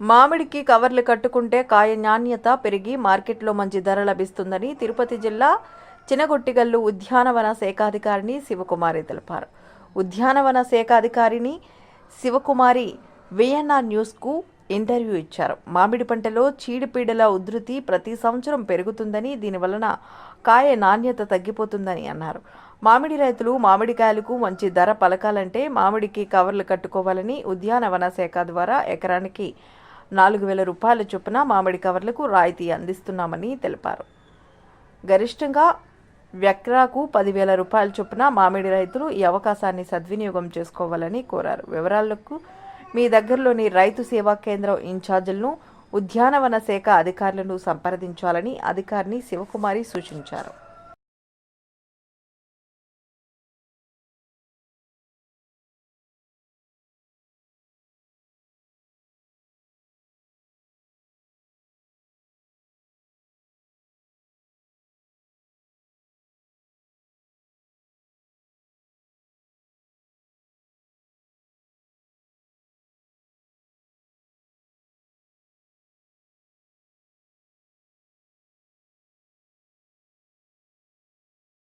మామిడికి కవర్లు కట్టుకుంటే కాయ నాణ్యత పెరిగి మార్కెట్లో మంచి ధర లభిస్తుందని తిరుపతి జిల్లా చినగొట్టిగల్లు ఉద్యానవన శాఖాధికారిని శివకుమారి తెలిపారు. ఉద్యానవన శాఖాధికారిని శివకుమారి విఎన్ఆర్ న్యూస్కు ఇంటర్వ్యూ ఇచ్చారు. మామిడి పంటలో చీడిపీడల ఉధృతి ప్రతి సంవత్సరం పెరుగుతుందని దీనివలన కాయ నాణ్యత తగ్గిపోతుందని అన్నారు. మామిడి రైతులు మామిడికాయలకు మంచి ధర పలకాలంటే మామిడికి కవర్లు కట్టుకోవాలని ఉద్యానవన శాఖ ద్వారా ఎకరానికి నాలుగు వేల రూపాయల చొప్పున మామిడి కవర్లకు రాయితీ అందిస్తున్నామని తెలిపారు. గరిష్టంగా వ్యక్రాకు పదివేల రూపాయల చొప్పున మామిడి రైతులు ఈ అవకాశాన్ని సద్వినియోగం చేసుకోవాలని కోరారు. వివరాలకు మీ దగ్గరలోని రైతు సేవా కేంద్రం ఇన్ఛార్జీలను ఉద్యానవన శాఖ అధికారులను సంప్రదించాలని అధికారిని శివకుమారి సూచించారు.